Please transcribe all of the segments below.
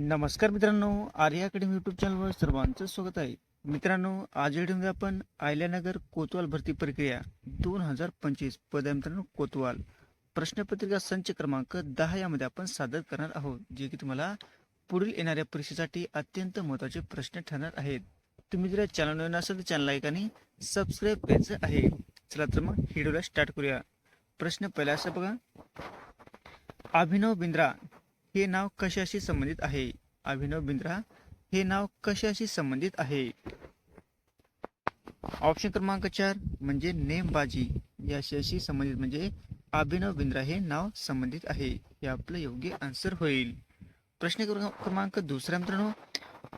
नमस्कार मित्रांनो Arya academy YouTube चॅनलवर सर्वांचं स्वागत आहे. मित्रांनो आज व्हिडिओमध्ये आपण आयल्यानगर कोतवाल भरती प्रक्रिया दोन हजार पंचवीस. पद मित्रांनो कोतवाल. प्रश्नपत्रिका संच क्रमांक दहा यामध्ये आपण सादर करणार आहोत जे की तुम्हाला पुढील येणाऱ्या परीक्षेसाठी अत्यंत महत्त्वाचे प्रश्न ठरणार आहेत. तुम्ही जर चॅनल नवीन असेल तर चॅनल लाईक आणि सबस्क्राईब करायचं आहे. चला तर मग व्हिडिओला स्टार्ट करूया. प्रश्न पहिला असं बघा. अभिनव बिंद्रा हे नाव कशाशी संबंधित आहे? अभिनव बिंद्रा हे नाव कशाशी संबंधित आहे? ऑप्शन क्रमांक चार म्हणजे नेमबाजी. याच्याशी संबंधित म्हणजे अभिनव बिंद्रा हे नाव संबंधित आहे. हे आपलं योग्य आन्सर होईल. प्रश्न क्रमांक क्रमांक दुसरा मित्रांनो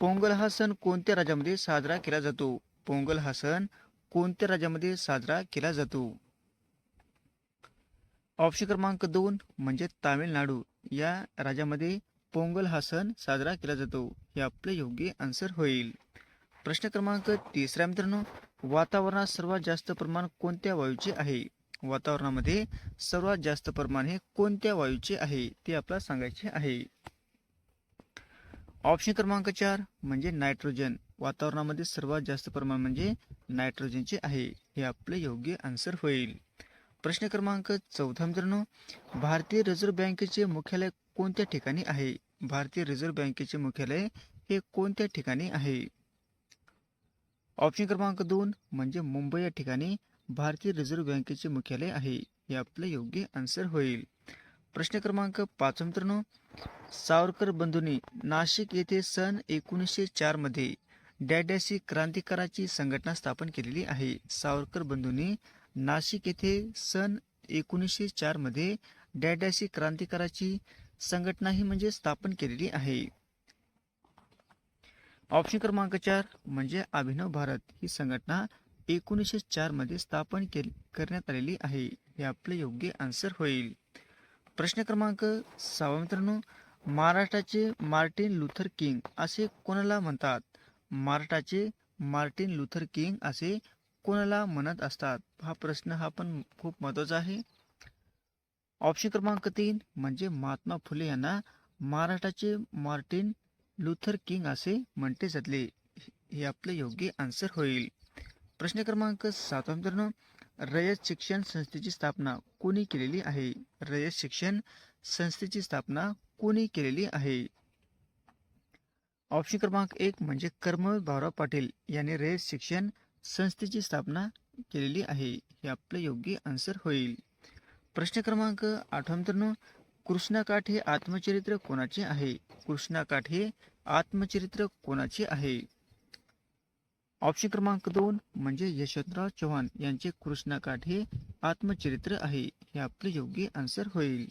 पोंगल हा सण कोणत्या राज्यामध्ये साजरा केला जातो? पोंगल हा सण कोणत्या राज्यामध्ये साजरा केला जातो? ऑप्शन क्रमांक दोन म्हणजे तामिळनाडू. या राज्यामध्ये पोंगल हा सण साजरा केला जातो. हे आपले योग्य आन्सर होईल. प्रश्न क्रमांक तिसरा मित्रांनो वातावरणात सर्वात जास्त प्रमाण कोणत्या वायूचे आहे? वातावरणामध्ये सर्वात जास्त प्रमाण हे कोणत्या वायूचे आहे? ते आपल्याला सांगायचे आहे. ऑप्शन क्रमांक चार म्हणजे नायट्रोजन. वातावरणामध्ये सर्वात जास्त प्रमाण म्हणजे नायट्रोजनचे आहे. हे आपले योग्य आन्सर होईल. प्रश्न क्रमांक चौथा मित्रांनो भारतीय रिझर्व्ह बँकेचे मुख्यालय कोणत्या ठिकाणी आहे? भारतीय रिझर्व्ह बँकेचे मुख्यालय हे कोणत्या ठिकाणी आहे? ऑप्शन क्रमांक दोन म्हणजे मुंबई या ठिकाणी भारतीय रिझर्व्ह बँकेचे मुख्यालय आहे. हे आपलं योग्य आन्सर होईल. प्रश्न क्रमांक पाच मित्रांनो सावरकर बंधूंनी नाशिक येथे सन एकोणीसशे चारमध्ये डॅडॅसी क्रांतिकाराची संघटना स्थापन केलेली आहे. सावरकर बंधूंनी नाशिक येथे सन एकोणीसशे चारमध्ये डॅडॅसी क्रांतिकाराची संघटना ही म्हणजे स्थापन केलेली आहे. ऑप्शन क्रमांक चार म्हणजे अभिनव भारत ही संघटना एकोणीसशे चारमध्ये स्थापन केली करण्यात आलेली आहे. हे आपले योग्य आन्सर होईल. प्रश्न क्रमांक सहावा मित्रांनो महाराष्ट्राचे मार्टिन लुथर किंग असे कोणाला म्हणतात? महाराष्ट्राचे मार्टिन लुथर किंग असे कोणाला म्हणत असतात? हा प्रश्न हा पण खूप महत्त्वाचा आहे. ऑप्शन क्रमांक तीन म्हणजे महात्मा फुले यांना महाराष्ट्राचे मार्टिन लुथर किंग असे म्हणते जातले हे आपले योग्य आन्सर होईल. प्रश्न क्रमांक सातवा मित्रांनो. रयत शिक्षण संस्थेची स्थापना कोणी केलेली आहे? रयत शिक्षण संस्थेची स्थापना कोणी केलेली आहे? ऑप्शन क्रमांक एक म्हणजे कर्मवीर भाऊराव पाटील यांनी रयत शिक्षण संस्थेची स्थापना केलेली आहे हे आपले योग्य आन्सर होईल. प्रश्न क्रमांक आठवा कृष्णाकाठ हे आत्मचरित्र कोणाचे आहे? कृष्णाकाठ हे आत्मचरित्र कोणाचे आहे? ऑप्शन क्रमांक दोन म्हणजे यशवंतराव चव्हाण यांचे कृष्णाकाठ हे आत्मचरित्र आहे हे आपले योग्य आन्सर होईल.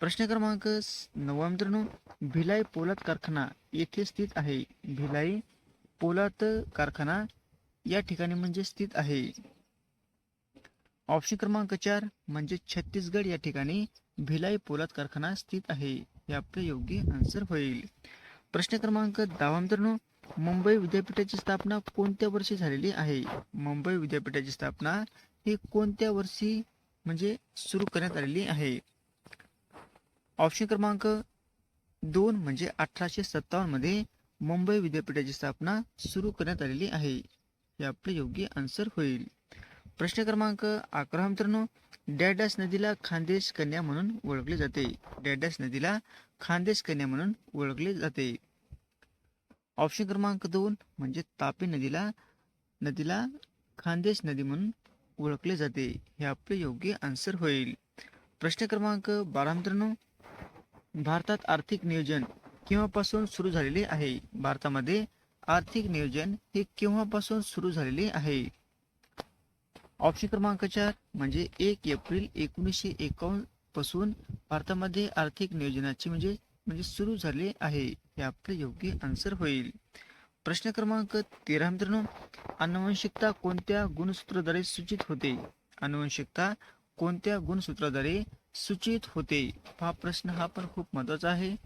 प्रश्न क्रमांक स- नववा मित्रांनो भिलाई पोलाद कारखाना येथे स्थित आहे. भिलाई पोलाद कारखाना या ठिकाणी म्हणजे स्थित आहे. ऑप्शन क्रमांक चार म्हणजे छत्तीसगड या ठिकाणी भिलाई पोलाद कारखाना स्थित आहे. हे आपले योग्य आन्सर होईल. प्रश्न क्रमांक दहा मित्रांनो मुंबई विद्यापीठाची स्थापना कोणत्या वर्षी झालेली आहे? मुंबई विद्यापीठाची स्थापना ही कोणत्या वर्षी म्हणजे सुरू करण्यात आलेली आहे? ऑप्शन क्रमांक दोन म्हणजे अठराशे सत्तावन्नमध्ये मुंबई विद्यापीठाची स्थापना सुरू करण्यात आलेली आहे. हे आपले योग्य आन्सर होईल. प्रश्न क्रमांक अकरा मित्रांनो डॅडॅस नदीला खानदेश कन्या म्हणून ओळखले जाते. डॅडॅस नदीला खानदेश कन्या म्हणून ओळखले जाते. ऑप्शन क्रमांक दोन म्हणजे तापी नदीला नदीला खानदेश नदी म्हणून ओळखले जाते. हे आपले योग्य आन्सर होईल. प्रश्न क्रमांक बारा मित्रांनो भारतात आर्थिक नियोजन केव्हापासून सुरू झालेले आहे? भारतामध्ये आर्थिक नियोजन हे केव्हापासून सुरू झालेले आहे? ऑप्शन क्रमांक चार म्हणजे एक एप्रिल एकोणीसशे एकावन्नपासून भारतामध्ये आर्थिक नियोजनाची म्हणजे म्हणजे सुरू झाले आहे. हे आपले योग्य आन्सर होईल. प्रश्न क्रमांक तेरा मित्रांनो अनुवंशिकता कोणत्या गुणसूत्राद्वारे सूचित होते? अनुवंशिकता कोणत्या गुणसूत्राद्वारे सूचित होते? हा प्रश्न हा पण खूप महत्त्वाचा आहे.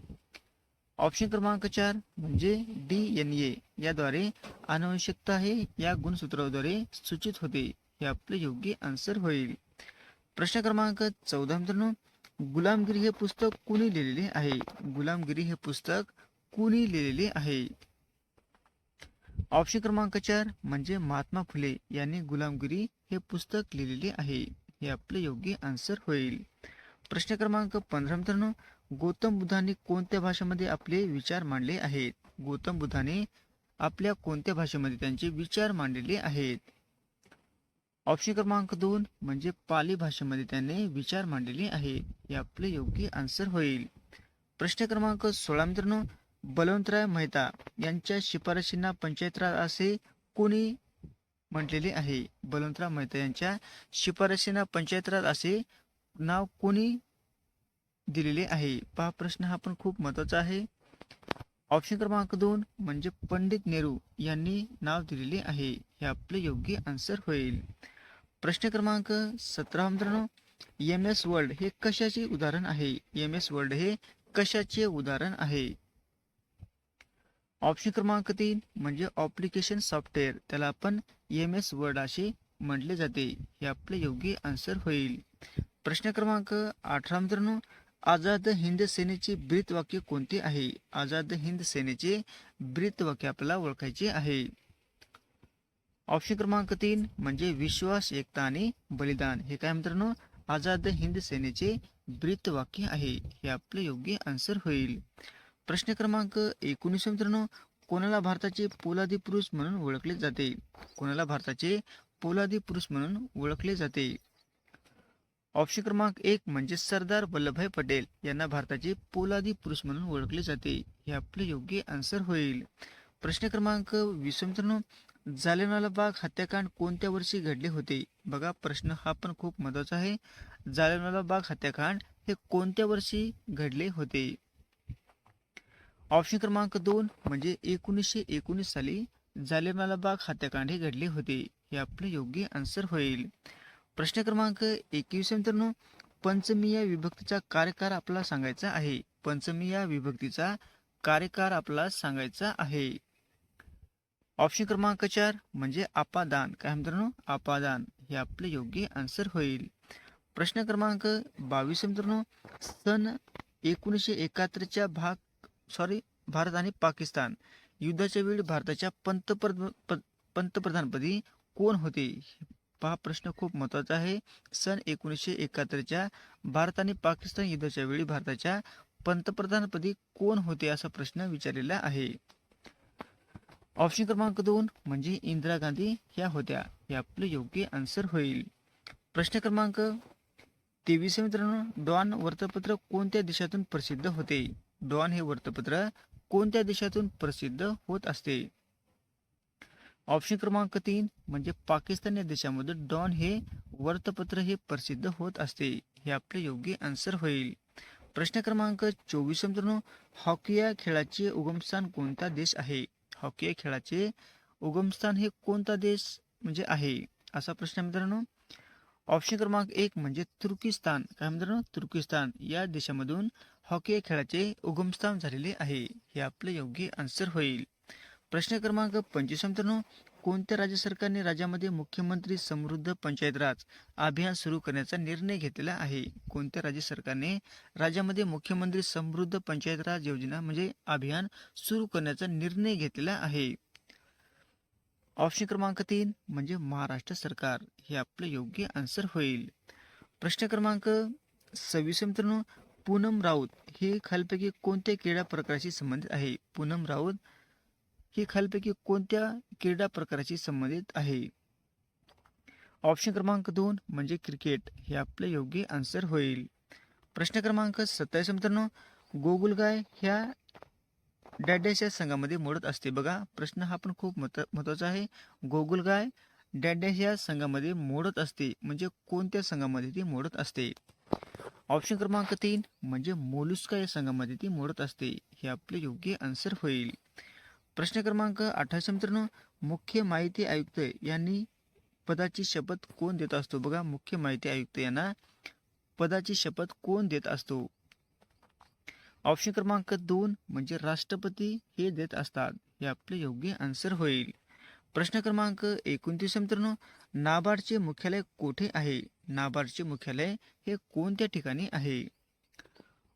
ऑप्शन क्रमांक चार म्हणजे डी एन ए याद्वारे अनावश्यकता हे या गुणसूत्राद्वारे सूचित होते. हे आपले योग्य आन्सर होईल. प्रश्न क्रमांक चौदा मित्रांनो गुलामगिरी हे पुस्तक कोणी लिहिलेले आहे? गुलामगिरी हे पुस्तक कुणी लिहिलेले आहे? ऑप्शन क्रमांक चार म्हणजे महात्मा फुले यांनी गुलामगिरी हे पुस्तक लिहिलेले आहे. हे आपले योग्य आन्सर होईल. प्रश्न क्रमांक पंधरा मित्रांनो गौतम बुद्धांनी कोणत्या भाषेमध्ये आपले विचार मांडले आहेत? गौतम बुद्धाने आपल्या कोणत्या भाषेमध्ये त्यांचे विचार मांडलेले आहेत? ऑप्शन क्रमांक दोन म्हणजे पाली भाषेमध्ये त्यांनी विचार मांडलेले आहेत. हे आपले योग्य आन्सर होईल. प्रश्न क्रमांक सोळा मित्रांनो बलवंतराय मेहता यांच्या शिफारशींना पंचायत राज असे कोणी म्हटलेले आहे? बलवंतराव मेहता यांच्या शिफारशींना पंचायत राज असे नाव कोणी दिलेले आहे. पहा प्रश्न हा पण खूप महत्त्वाचा आहे. ऑप्शन क्रमांक दोन म्हणजे पंडित नेहरू यांनी नाव दिलेले आहे. हे आपले योग्य आन्सर होईल. प्रश्न क्रमांक सतरा मित्रांनो एम एस वर्ल्ड हे कशाचे उदाहरण आहे? एम एस वर्ल्ड हे कशाचे उदाहरण आहे? ऑप्शन क्रमांक तीन म्हणजे ऑप्लिकेशन सॉफ्टवेअर त्याला आपण एम एस वर्ड असे म्हटले जाते. हे आपले योग्य आन्सर होईल. प्रश्न क्रमांक अठरा मित्रांनो आझाद हिंद सेनेचे ब्रीत वाक्य कोणते आहे? आझाद हिंद सेनेचे ब्रीत वाक्य आपल्याला ओळखायचे आहे. ऑप्शन क्रमांक तीन म्हणजे विश्वास एकता आणि बलिदान. हे काय मित्रांनो? आझाद हिंद सेनेचे ब्रीत वाक्य आहे. हे आपले योग्य आन्सर होईल. प्रश्न क्रमांक एकोणीस मित्रांनो कोणाला भारताचे पोलादी पुरुष म्हणून ओळखले जाते? कोणाला भारताचे पोलादी पुरुष म्हणून ओळखले जाते? ऑप्शन क्रमांक एक म्हणजे सरदार वल्लभभाई पटेल यांना भारताचे पोलादी पुरुष म्हणून ओळखले जाते. हे आपले योग्य आन्सर होईल. प्रश्न क्रमांक वीस मित्रांनो जालियनवाला बाग हत्याकांड कोणत्या वर्षी घडले होते? बघा प्रश्न हा पण खूप महत्त्वाचा आहे. जालियनवाला बाग हत्याकांड हे कोणत्या वर्षी घडले होते? ऑप्शन क्रमांक दोन म्हणजे एकोणीसशे एकोणीस साली जालियनवाला बाग हत्याकांड हे घडले होते. हे आपले योग्य आन्सर होईल. प्रश्न क्रमांक एकवीस मित्रांनो पंचमी या विभक्तीचा कार्यकार आपला सांगायचा आहे. पंचमी या विभक्तीचा कार्यकार आपला सांगायचा आहे. ऑप्शन क्रमांक चार म्हणजे अपादान काय मित्रांनो? अपादान हे आपले योग्य आन्सर होईल. प्रश्न क्रमांक बावीस मित्रांनो सन एकोणीसशे एकाहत्तरच्या भाग सॉरी भारत आणि पाकिस्तान युद्धाच्या वेळी भारताच्या पंतप्रध पंतप्रधानपदी कोण होते? हा प्रश्न खूप महत्त्वाचा आहे. सन एकोणीसशे एकाहत्तरच्या भारत आणि पाकिस्तान युद्धाच्या वेळी भारताच्या पंतप्रधानपदी कोण होते असा प्रश्न विचारलेला आहे. ऑप्शन क्रमांक दोन म्हणजे इंदिरा गांधी ह्या होत्या. हे आपले योग्य आन्सर होईल. प्रश्न क्रमांक तेवीस मित्रांनो. डॉन वृत्तपत्र कोणत्या देशातून प्रसिद्ध होते? डॉन हे वृत्तपत्र कोणत्या देशातून प्रसिद्ध होत असते? ऑप्शन क्रमांक तीन म्हणजे पाकिस्तान या देशामध्ये डॉन हे वृत्तपत्र हे प्रसिद्ध होत असते. हे आपले योग्य आन्सर होईल. प्रश्न क्रमांक चोवीस मित्रांनो हॉकी या खेळाचे उगमस्थान कोणता देश आहे? हॉकी या खेळाचे उगमस्थान हे कोणता देश म्हणजे आहे? असा प्रश्न मित्रांनो. ऑप्शन क्रमांक एक म्हणजे तुर्किस्तान. काय मित्रांनो? तुर्किस्तान. या देशामधून हॉकी या खेळाचे उगमस्थान झालेले आहे. हे आपले योग्य आन्सर होईल. प्रश्न क्रमांक पंचवीस मित्रांनो कोणत्या राज्य सरकारने राज्यामध्ये मुख्यमंत्री समृद्ध पंचायत राज अभियान सुरू करण्याचा निर्णय घेतलेला आहे? कोणत्या राज्य सरकारने राज्यामध्ये मुख्यमंत्री समृद्ध पंचायत राज योजना म्हणजे अभियान सुरू करण्याचा निर्णय घेतलेला आहे? ऑप्शन क्रमांक तीन म्हणजे महाराष्ट्र सरकार. हे आपलं योग्य आन्सर होईल. प्रश्न क्रमांक सव्वीस मित्रांनो पूनम राऊत हे खालपैकी कोणत्या क्रीडा प्रकाराशी संबंधित आहे? पूनम राऊत ही खालपैकी कोणत्या क्रीडा प्रकाराशी संबंधित आहे? ऑप्शन क्रमांक दोन म्हणजे क्रिकेट हे आपले योग्य आन्सर होईल. प्रश्न क्रमांक सत्तावीस मित्रांनो गोगुलगाय ह्या डॅडॅशच्या संघामध्ये मोडत असते. बघा प्रश्न हा पण खूप महत्त्व महत्त्वाचा आहे. गोगुलगाय डॅडॅश या संघामध्ये मोडत असते. म्हणजे कोणत्या संघामध्ये ती मोडत असते? ऑप्शन क्रमांक तीन म्हणजे मोलुस्का या संघामध्ये ती मोडत असते. हे आपले योग्य आन्सर होईल. प्रश्न क्रमांक अठ्ठावीस मित्रांनो मुख्य माहिती आयुक्त यांनी पदाची शपथ कोण देत असतो? बघा मुख्य माहिती आयुक्त यांना पदाची शपथ कोण देत असतो? ऑप्शन क्रमांक दोन म्हणजे राष्ट्रपती हे देत असतात. हे आपले योग्य आन्सर होईल. प्रश्न क्रमांक एकोणतीस मित्रांनो नाबार्डचे मुख्यालय कोठे आहे? नाबार्डचे मुख्यालय हे कोणत्या ठिकाणी आहे?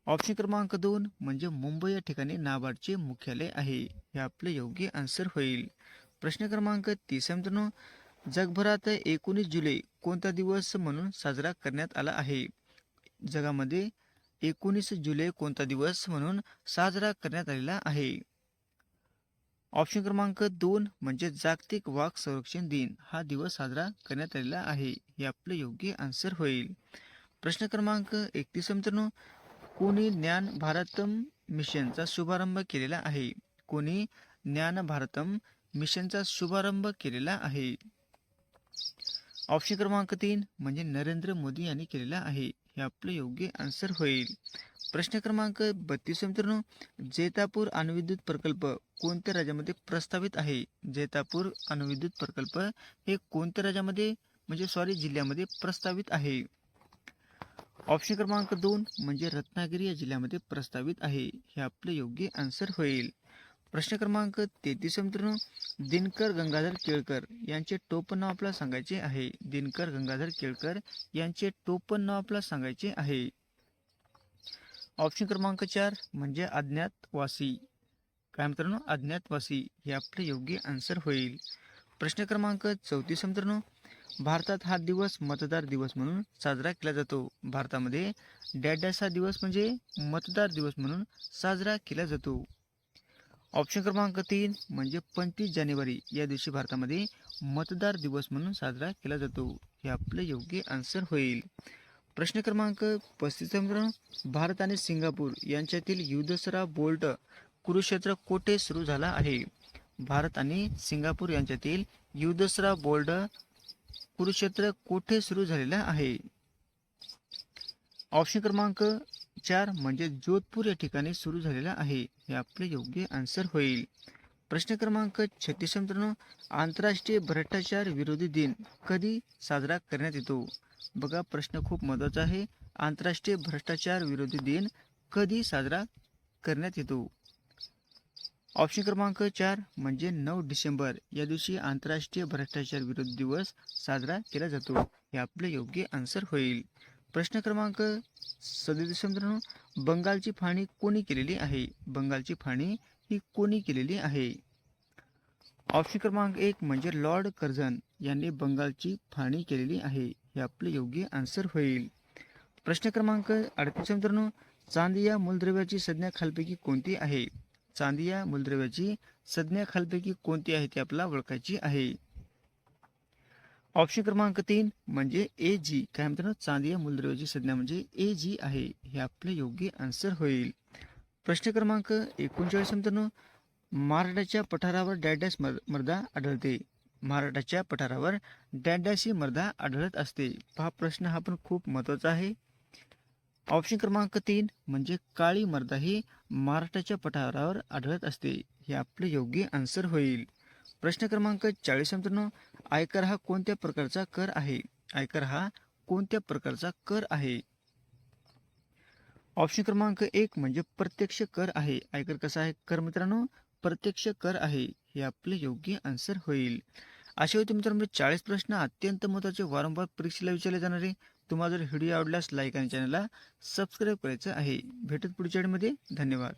ऑप्शन क्रमांक दोन म्हणजे मुंबई या ठिकाणी नाबार्डचे मुख्यालय आहे. हे आपले योग्य आन्सर होईल. प्रश्न क्रमांक तीस मित्रांनो. जगभरात एकोणीस जुलै कोणता दिवस म्हणून साजरा करण्यात आला आहे? जगामध्ये एकोणीस जुलै कोणता दिवस म्हणून साजरा करण्यात आलेला आहे? ऑप्शन क्रमांक दोन म्हणजे जागतिक वाघ संरक्षण दिन. हा दिवस साजरा करण्यात आलेला आहे. हे आपले योग्य आन्सर होईल. प्रश्न क्रमांक एकतीस मित्रांनो. कोणी ज्ञान भारतम मिशनचा शुभारंभ केलेला आहे. कोणी ज्ञान भारतम मिशनचा शुभारंभ केलेला आहे. ऑप्शन क्रमांक तीन म्हणजे नरेंद्र मोदी यांनी केलेला आहे. हे आपलं योग्य आन्सर होईल. प्रश्न क्रमांक बत्तीस मित्रांनो. जैतापूर अणुविद्युत प्रकल्प कोणत्या राज्यामध्ये प्रस्तावित आहे? जैतापूर अणुविद्युत प्रकल्प हे कोणत्या राज्यामध्ये म्हणजे सॉरी जिल्ह्यामध्ये प्रस्तावित आहे? ऑप्शन क्रमांक दोन म्हणजे रत्नागिरी या जिल्ह्यामध्ये प्रस्तावित आहे. हे आपले योग्य आन्सर होईल. प्रश्न क्रमांक तेहतीस मित्रांनो दिनकर गंगाधर केळकर यांचे टोपण नाव आपल्याला सांगायचे आहे. दिनकर गंगाधर केळकर यांचे टोपण नाव आपल्याला सांगायचे आहे. ऑप्शन क्रमांक चार म्हणजे अज्ञातवासी. काय मित्रांनो अज्ञातवासी हे आपले योग्य आन्सर होईल. प्रश्न क्रमांक चौतीस मित्रांनो भारतात हा दिवस मतदार दिवस म्हणून साजरा केला जातो. भारतामध्ये डॅडॅस हा दिवस म्हणजे मतदार दिवस म्हणून साजरा केला जातो. ऑप्शन क्रमांक तीन म्हणजे पंचवीस जानेवारी या दिवशी भारतामध्ये मतदार दिवस म्हणून साजरा केला जातो. हे आपले योग्य आन्सर होईल. प्रश्न क्रमांक पस्तीस भारत आणि सिंगापूर यांच्यातील युद्धसरा बोल्ट कुरुक्षेत्र कोठे सुरू झाला आहे? भारत आणि सिंगापूर यांच्यातील युद्धसरा बोल्ट कुरुक्षेत्र कोठे सुरू झालेला आहे? ऑप्शन क्रमांक चार म्हणजे जोधपूर या ठिकाणी सुरू झालेला आहे. हे आपले योग्य आन्सर होईल. प्रश्न क्रमांक छत्तीस मित्रांनो आंतरराष्ट्रीय भ्रष्टाचार विरोधी दिन कधी साजरा करण्यात येतो? बघा प्रश्न खूप महत्त्वाचा आहे. आंतरराष्ट्रीय भ्रष्टाचार विरोधी दिन कधी साजरा करण्यात येतो? ऑप्शन क्रमांक चार म्हणजे नऊ डिसेंबर या दिवशी आंतरराष्ट्रीय भ्रष्टाचार विरोध दिवस साजरा केला जातो. हे आपले योग्य आन्सर होईल. प्रश्न क्रमांक सदतीस बंगालची फाळणी कोणी केलेली आहे? बंगालची फाळणी ही कोणी केलेली आहे? ऑप्शन क्रमांक एक म्हणजे लॉर्ड कर्झन यांनी बंगालची फाळणी केलेली आहे. हे आपले योग्य आन्सर होईल. प्रश्न क्रमांक अडतीस मित्रांनो. चांदी या मूलद्रव्याची संज्ञा खालपैकी कोणती आहे? चांदी या मूलद्रव्याची संज्ञा खालपैकी कोणती आहे ती आपला ओळखायची आहे. ऑप्शन क्रमांक तीन म्हणजे ए जी काय मित्रांनो चांदी या मूलद्रव्याची संज्ञा म्हणजे ए जी आहे. हे आपले योग्य आन्सर होईल. प्रश्न क्रमांक एकोणचाळीस मित्रांनो. मराठाच्या पठारावर डॅडॅस मर्दा आढळते. मराठाच्या पठारावर डॅडॅस ही मर्दा आढळत असते. हा प्रश्न हा पण खूप महत्त्वाचा आहे. ऑप्शन क्रमांक तीन म्हणजे काळी मर्दा ही महाराष्ट्राच्या पठारावर आढळत असते. हे आपले योग्य आन्सर होईल. प्रश्न क्रमांक चाळीस मित्रांनो आयकर हा कोणत्या प्रकारचा कर आहे? आयकर हा कोणत्या प्रकारचा कर आहे? ऑप्शन क्रमांक एक म्हणजे प्रत्यक्ष कर आहे. आयकर कसा आहे? कर मित्रांनो प्रत्यक्ष कर आहे. हे आपले योग्य आन्सर होईल. असे होते मित्रांनो चाळीस प्रश्न अत्यंत महत्त्वाचे वारंवार परीक्षेला विचारले जाणारे तुम्हाला जर व्हिडिओ आवडल्यास लाईक आणि चॅनलला सबस्क्राईब करायचं आहे. भेटत पुढच्या वेळेमध्ये धन्यवाद.